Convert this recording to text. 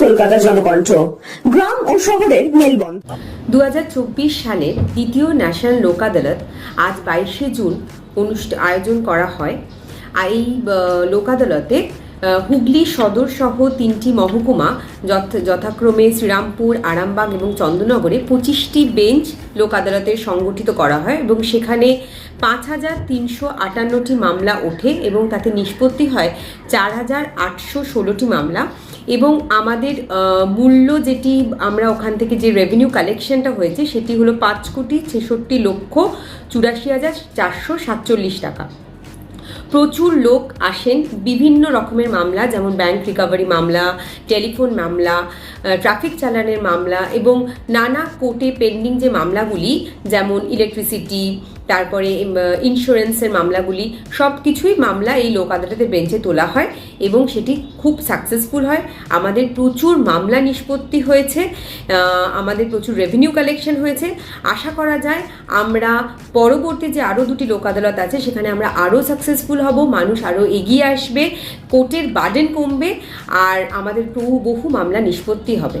কলকাতা জনকণ্ঠ, গ্রাম ও শহরের মেলবন্ধ দু সালের দ্বিতীয় ন্যাশনাল লোক আদালত আজ বাইশে জুন অনুষ্ঠান আয়োজন করা হয়। এই লোক আদালতে হুগলি সদর সহ তিনটি মহকুমা, যথ- যথাক্রমে শ্রীরামপুর, আরামবাগ এবং চন্দ্রনগরে পঁচিশটি বেঞ্চ লোক আদালতে সংগঠিত করা হয় এবং সেখানে পাঁচ হাজার তিনশো আটান্নটি মামলা ওঠে এবং তাতে নিষ্পত্তি হয় চার হাজার আটশো ষোলোটি মামলা এবং আমাদের মূল্য যেটি আমরা ওখান থেকে যে রেভিনিউ কালেকশনটা হয়েছে সেটি হলো পাঁচ কোটি ছেষট্টি লক্ষ চুরাশি হাজার চারশো সাতচল্লিশ টাকা। প্রচুর লোক আসেন বিভিন্ন রকমের মামলা, যেমন ব্যাংক রিকভারি মামলা টেলিফোন মামলা ট্রাফিক চালানের মামলা এবং নানা কোর্টে পেন্ডিং যে মামলাগুলি, যেমন ইলেকট্রিসিটি তারপরে ইন্স্যুরেন্সের মামলাগুলি সব কিছুই মামলা এই লোক আদালতের বেঞ্চে তোলা হয় এবং সেটি খুব সাকসেসফুল হয়। আমাদের প্রচুর মামলা নিষ্পত্তি হয়েছে আমাদের প্রচুর রেভিনিউ কালেকশন হয়েছে। আশা করা যায় আমরা পরবর্তী যে আরও দুটি লোক আদালত আছে, সেখানে আমরা আরও সাকসেসফুল হব, মানুষ আরও এগিয়ে আসবে, কোর্টের বার্ডেন কমবে, আর আমাদের বহু বহু মামলা নিষ্পত্তি হবে।